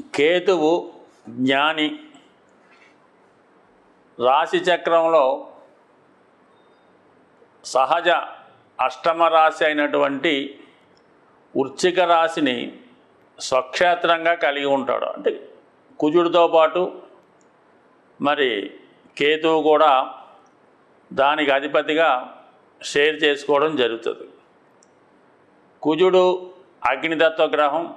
కేతువు జ్ఞాని. రాశిచక్రంలో సహజ అష్టమ రాశి అయినటువంటి వృశ్చిక రాశిని స్వక్షేత్రంగా కలిగి ఉంటాడు. అంటే కుజుడితో పాటు మరి కేతువు కూడా దానికి అధిపతిగా షేర్ చేసుకోవడం జరుగుతుంది. కుజుడు అగ్నితత్వ గ్రహం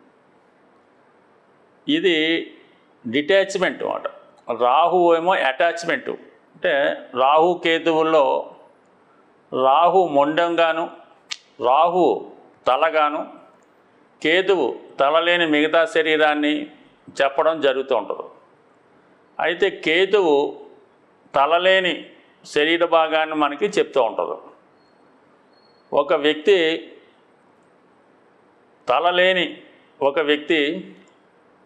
ఇది డిటాచ్మెంట్ అన్నమాట. రాహు ఏమో అటాచ్మెంటు. అంటే రాహు కేతువుల్లో రాహు మొండంగాను రాహు తలగాను కేతువు తలలేని మిగతా శరీరాన్ని చెప్పడం జరుగుతూ ఉంటుంది. అయితే కేతువు తలలేని శరీర భాగాన్ని మనకి చెప్తూ ఉంటుంది. ఒక వ్యక్తి తలలేని ఒక వ్యక్తి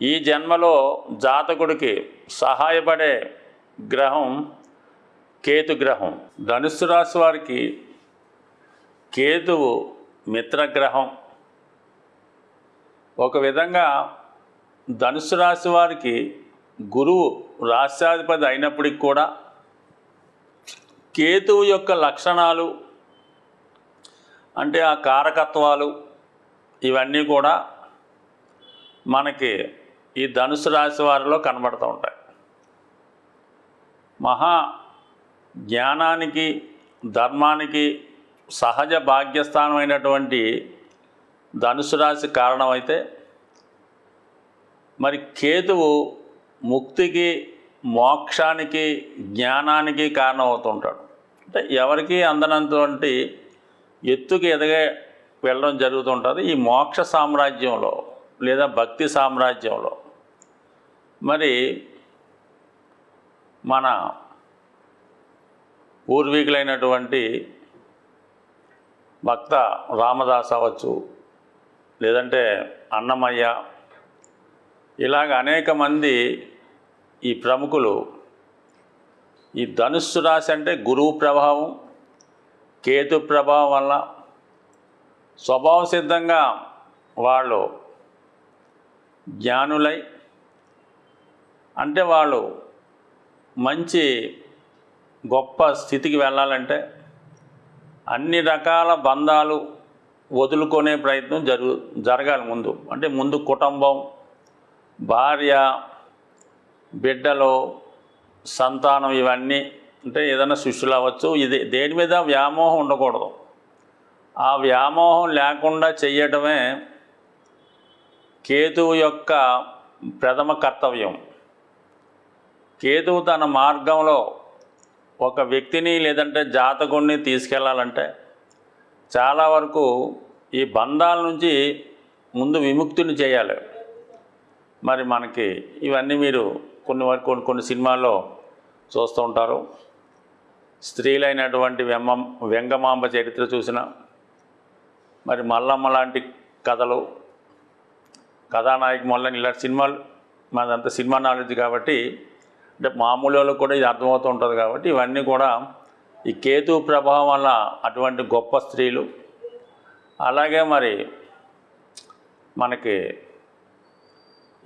ఈ జన్మలో జాతకుడికి సహాయపడే గ్రహం కేతు గ్రహం. ధనుస్సు రాశి వారికి కేతువు మిత్రగ్రహం ఒక విధంగా ధనుస్సు రాశి వారికి గురువు రాష్ట్రాధిపతి అయినప్పటికి కూడా కేతువు యొక్క లక్షణాలు అంటే ఆ కారకత్వాలు ఇవన్నీ కూడా మనకి ఈ ధనుసు రాశి వారిలో కనబడుతూ ఉంటాయి. మహా జ్ఞానానికి ధర్మానికి సహజ భాగ్యస్థానమైనటువంటి ధనుసు రాశి కారణమైతే మరి కేతువు ముక్తికి మోక్షానికి జ్ఞానానికి కారణమవుతుంటాడు. అంటే ఎవరికి అందనంతటువంటి ఎత్తుకి ఎదగే వెళ్ళడం జరుగుతుంటుంది. ఈ మోక్ష సామ్రాజ్యంలో లేదా భక్తి సామ్రాజ్యంలో మరి మన పూర్వీకులైనటువంటి భక్త రామదాస్ అవ్వచ్చు లేదంటే అన్నమయ్య ఇలాగ అనేక మంది ఈ ప్రముఖులు. ఈ ధనుస్సు రాశి అంటే గురువు ప్రభావం కేతు ప్రభావం వల్ల స్వభావ సిద్ధంగా వాళ్ళు జ్ఞానులై అంటే వాళ్ళు మంచి గొప్ప స్థితికి వెళ్ళాలంటే అన్ని రకాల బంధాలు వదులుకునే ప్రయత్నం జరుగు జరగాలి ముందు. అంటే ముందు కుటుంబం భార్య బిడ్డలు సంతానం ఇవన్నీ అంటే ఏదైనా శిష్యులు అవ్వచ్చు. ఇది దేని మీద వ్యామోహం ఉండకూడదు. ఆ వ్యామోహం లేకుండా చేయటమే కేతువు యొక్క ప్రథమ కర్తవ్యం. కేతువు తన మార్గంలో ఒక వ్యక్తిని లేదంటే జాతకుడిని తీసుకెళ్ళాలంటే చాలా వరకు ఈ బంధాల నుంచి ముందు విముక్తిని చేయాలి. మరి మనకి ఇవన్నీ మీరు కొన్ని వరకు కొన్ని కొన్ని సినిమాల్లో చూస్తూ ఉంటారు. స్త్రీలైనటువంటి వెమ్మ వెంగమాంబ చరిత్ర చూసిన మరి మల్లమ్మ లాంటి కథలు కథానాయక మొన్న ఇలాంటి సినిమాలు మాదంతా సినిమా నాలెడ్జ్ కాబట్టి అంటే మామూలు వాళ్ళకు కూడా ఇది అర్థమవుతూ ఉంటుంది కాబట్టి ఇవన్నీ కూడా ఈ కేతు ప్రభావం వల్ల అటువంటి గొప్ప స్త్రీలు. అలాగే మరి మనకి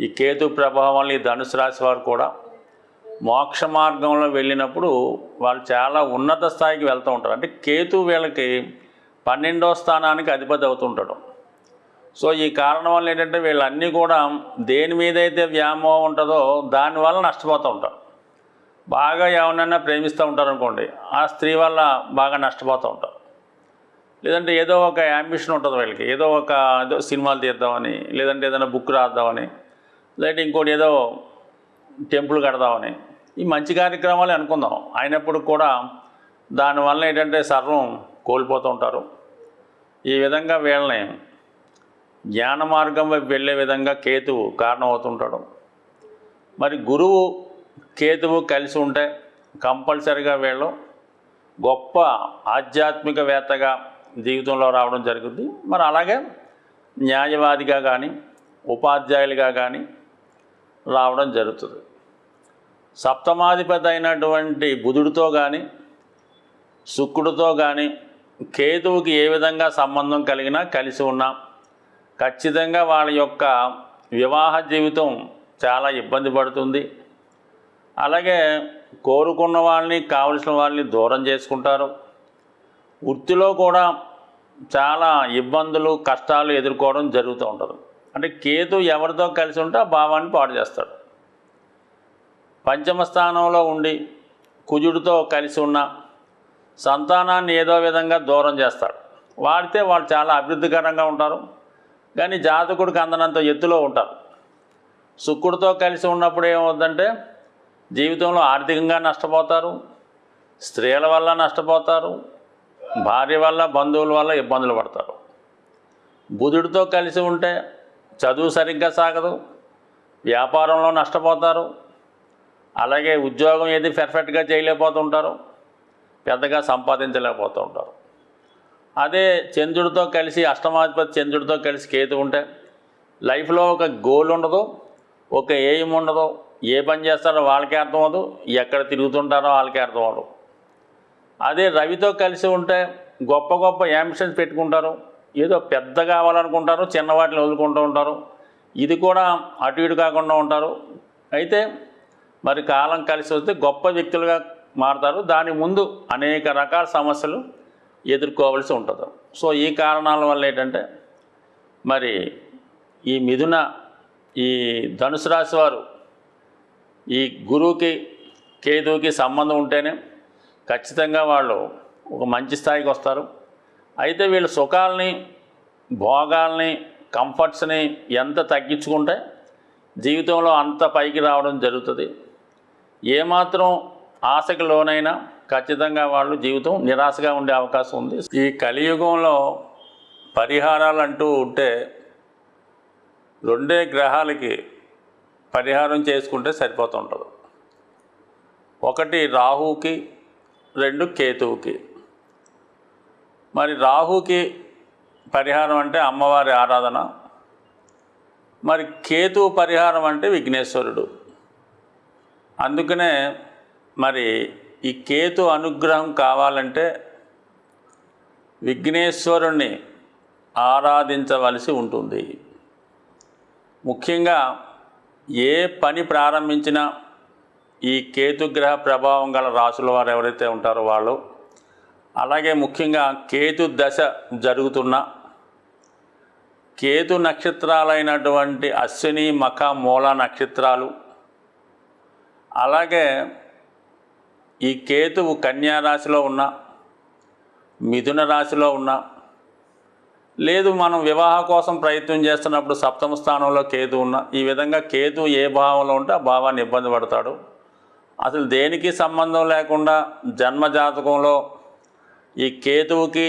ఈ కేతు ప్రభావం వల్ల ఈ ధనుసు రాశి వారు కూడా మోక్ష మార్గంలో వెళ్ళినప్పుడు వాళ్ళు చాలా ఉన్నత స్థాయికి వెళ్తూ ఉంటారు. అంటే కేతు వీళ్ళకి పన్నెండో స్థానానికి అధిపతి అవుతుంటాడు. సో ఈ కారణం వల్ల ఏంటంటే వీళ్ళన్నీ కూడా దేని మీద అయితే వ్యామోహం ఉంటుందో దానివల్ల నష్టపోతూ ఉంటారు. బాగా ఎవరినైనా ప్రేమిస్తూ ఉంటారు అనుకోండి ఆ స్త్రీ వల్ల బాగా నష్టపోతూ ఉంటారు. లేదంటే ఏదో ఒక యాంబిషన్ ఉంటుంది వీళ్ళకి ఏదో ఒక ఏదో సినిమాలు తీద్దామని లేదంటే ఏదైనా బుక్ రాద్దామని లేదంటే ఇంకోటి ఏదో టెంపుల్ కడదామని ఈ మంచి కార్యక్రమాలు అనుకుందాం. అయినప్పుడు కూడా దానివల్ల ఏంటంటే సర్వం కోల్పోతూ ఉంటారు. ఈ విధంగా వీళ్ళని జ్ఞాన మార్గం వైపు వెళ్ళే విధంగా కేతువు కారణమవుతుంటాడు. మరి గురువు కేతువు కలిసి ఉంటే కంపల్సరిగా వీళ్ళు గొప్ప ఆధ్యాత్మికవేత్తగా జీవితంలో రావడం జరుగుతుంది మరి అలాగే న్యాయవాదిగా కానీ ఉపాధ్యాయులుగా కానీ రావడం జరుగుతుంది. సప్తమాధిపతి అయినటువంటి బుధుడితో కానీ శుక్రుడితో కానీ కేతువుకి ఏ విధంగా సంబంధం కలిగినా కలిసి ఉన్నా ఖచ్చితంగా వాళ్ళ యొక్క వివాహ జీవితం చాలా ఇబ్బంది పడుతుంది. అలాగే కోరుకున్న వాళ్ళని కావలసిన వాళ్ళని దూరం చేసుకుంటారు. వృత్తిలో కూడా చాలా ఇబ్బందులు కష్టాలు ఎదుర్కోవడం జరుగుతూ ఉంటుంది. అంటే కేతు ఎవరితో కలిసి ఉంటే ఆ భావాన్ని పాడు చేస్తాడు. పంచమ స్థానంలో ఉండి కుజుడితో కలిసి ఉన్న సంతానాన్ని ఏదో విధంగా దూరం చేస్తాడు. వాడితే వాళ్ళు చాలా అభివృద్ధికరంగా ఉంటారు. కానీ జాతకుడికి అందనంత ఎత్తులో ఉంటారు. శుక్రుడితో కలిసి ఉన్నప్పుడు ఏమవుతుందంటే జీవితంలో ఆర్థికంగా నష్టపోతారు స్త్రీల వల్ల నష్టపోతారు భార్య వల్ల బంధువుల వల్ల ఇబ్బందులు పడతారు. బుధుడితో కలిసి ఉంటే చదువు సరిగ్గా సాగదు వ్యాపారంలో నష్టపోతారు అలాగే ఉద్యోగం ఏది పెర్ఫెక్ట్గా చేయలేకపోతుంటారు పెద్దగా సంపాదించలేకపోతూ ఉంటారు అదే చంద్రుడితో కలిసి అష్టమాధిపతి చంద్రుడితో కలిసి కేతు ఉంటే లైఫ్లో ఒక గోల్ ఉండదు ఒక ఎయిమ్ ఉండదు ఏ పని చేస్తారో వాళ్ళకే అర్థం అవదు ఎక్కడ తిరుగుతుంటారో వాళ్ళకే అర్థం అవ్వదు అదే రవితో కలిసి ఉంటే గొప్ప గొప్ప యాంబిషన్స్ పెట్టుకుంటారు ఏదో పెద్ద కావాలనుకుంటారు చిన్న వాటిని వదులుకుంటూ ఉంటారు. ఇది కూడా అటు ఇటు కాకుండా ఉంటారు. అయితే మరి కాలం కలిసి వస్తే గొప్ప వ్యక్తులుగా మారుతారు. దాని ముందు అనేక రకాల సమస్యలు ఎదుర్కోవాల్సి ఉంటుంది. సో ఈ కారణాల వల్ల ఏంటంటే మరి ఈ మిథున ఈ ధనుసు రాశి వారు ఈ గురువుకి కేతువుకి సంబంధం ఉంటేనే ఖచ్చితంగా వాళ్ళు ఒక మంచి స్థాయికి వస్తారు. అయితే వీళ్ళు సుఖాలని భోగాల్ని కంఫర్ట్స్ని ఎంత తగ్గించుకుంటే జీవితంలో అంత పైకి రావడం జరుగుతుంది. ఏమాత్రం ఆశకు లోనైనా ఖచ్చితంగా వాళ్ళు జీవితం నిరాశగా ఉండే అవకాశం ఉంది. ఈ కలియుగంలో పరిహారాలు అంటూ ఉంటే రెండే గ్రహాలకి పరిహారం చేసుకుంటే సరిపోతుంటుంది. ఒకటి రాహుకి రెండు కేతువుకి. మరి రాహుకి పరిహారం అంటే అమ్మవారి ఆరాధన. మరి కేతువు పరిహారం అంటే విఘ్నేశ్వరుడు. అందుకనే మరి ఈ కేతు అనుగ్రహం కావాలంటే విఘ్నేశ్వరుణ్ణి ఆరాధించవలసి ఉంటుంది. ముఖ్యంగా ఏ పని ప్రారంభించినా ఈ కేతుగ్రహ ప్రభావం గల రాసుల వారు ఎవరైతే ఉంటారో వాళ్ళు అలాగే ముఖ్యంగా కేతు దశ జరుగుతున్న కేతు నక్షత్రాలైనటువంటి అశ్విని మఖ మూల నక్షత్రాలు అలాగే ఈ కేతువు కన్యా రాశిలో ఉన్న మిథున రాశిలో ఉన్న లేదు మనం వివాహ కోసం ప్రయత్నం చేస్తున్నప్పుడు సప్తమ స్థానంలో కేతు ఉన్న ఈ విధంగా కేతు ఏ భావంలో ఉంటే ఆ భావాన్ని ఇబ్బంది పడతాడు. అసలు దేనికి సంబంధం లేకుండా జన్మ జాతకంలో ఈ కేతువుకి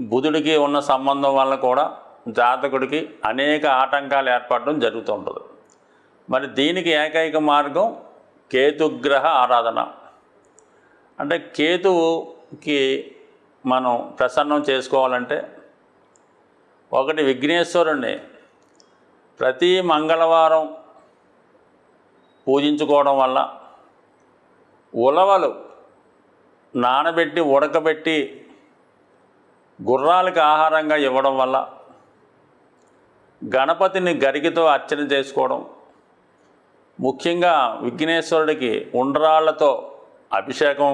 బుధుడికి ఉన్న సంబంధం వల్ల కూడా జాతకుడికి అనేక ఆటంకాలు ఏర్పడడం జరుగుతూ ఉంటుంది. మరి దీనికి ఏకైక మార్గం కేతుగ్రహ ఆరాధన. అంటే కేతువుకి మనం ప్రసన్నం చేసుకోవాలంటే ఒకటి విఘ్నేశ్వరుణ్ణి ప్రతి మంగళవారం పూజించుకోవడం వల్ల ఉలవలు నానబెట్టి ఉడకబెట్టి గుర్రాలకు ఆహారంగా ఇవ్వడం వల్ల గణపతిని గరికితో అర్చన చేసుకోవడం ముఖ్యంగా విఘ్నేశ్వరుడికి ఉండ్రాళ్ళతో అభిషేకం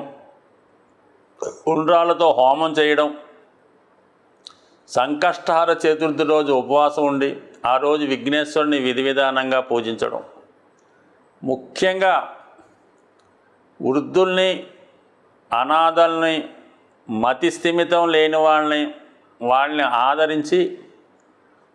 ఉండ్రాళ్ళతో హోమం చేయడం సంకష్టహార చతుర్థి రోజు ఉపవాసం ఉండి ఆ రోజు విఘ్నేశ్వరుని విధి విధానంగా పూజించడం. ముఖ్యంగా వృద్ధుల్ని అనాథల్ని మతి స్థిమితం లేని వాళ్ళని వాళ్ళని ఆదరించి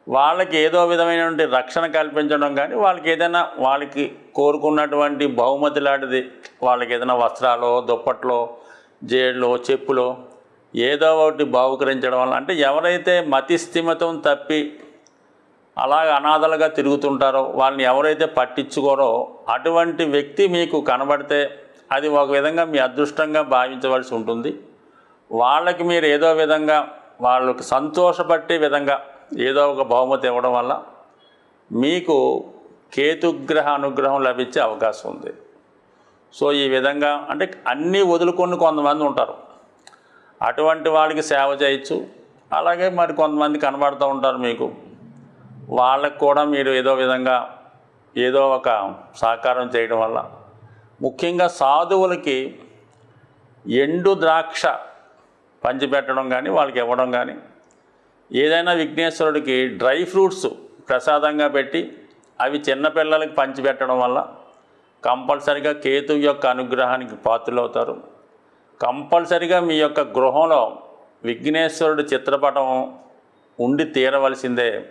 వాళ్ళకి ఏదో విధమైనటువంటి రక్షణ కల్పించడం కానీ వాళ్ళకి ఏదైనా వాళ్ళకి కోరుకున్నటువంటి బహుమతి లాంటిది వాళ్ళకి ఏదైనా వస్త్రాలు దుప్పట్లో జేళ్ళు చెప్పులు ఏదో ఒకటి బహుకరించడం వల్ల అంటే ఎవరైతే మతి స్థిమితం తప్పి అలాగ అనాథలుగా తిరుగుతుంటారో వాళ్ళని ఎవరైతే పట్టించుకోరో అటువంటి వ్యక్తి మీకు కనబడితే అది ఒక విధంగా మీ అదృష్టంగా భావించవలసి ఉంటుంది. వాళ్ళకి మీరు ఏదో విధంగా వాళ్ళకి సంతోషపట్టే విధంగా ఏదో ఒక బహుమతి ఇవ్వడం వల్ల మీకు కేతుగ్రహ అనుగ్రహం లభించే అవకాశం ఉంది. సో ఈ విధంగా అంటే అన్నీ వదులుకొని కొంతమంది ఉంటారు. అటువంటి వాళ్ళకి సేవ చేయొచ్చు. అలాగే మరి కొంతమంది కనబడుతూ ఉంటారు మీకు. వాళ్ళకు కూడా మీరు ఏదో విధంగా ఏదో ఒక సహకారం చేయడం వల్ల. ముఖ్యంగా సాధువులకి ఎండు ద్రాక్ష పంచిపెట్టడం కానీ వాళ్ళకి ఇవ్వడం కానీ ఏదైనా విఘ్నేశ్వరుడికి డ్రై ఫ్రూట్స్ ప్రసాదంగా పెట్టి అవి చిన్నపిల్లలకి పంచిపెట్టడం వల్ల కంపల్సరిగా కేతు యొక్క అనుగ్రహానికి పాత్రలవుతారు. కంపల్సరిగా మీ యొక్క గృహంలో విఘ్నేశ్వరుడి చిత్రపటం ఉండి తీరవలసిందే.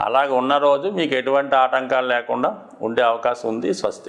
అలాగ ఉన్న రోజు మీకు ఎటువంటి ఆటంకాలు లేకుండా ఉండే అవకాశం ఉంది స్వస్తి.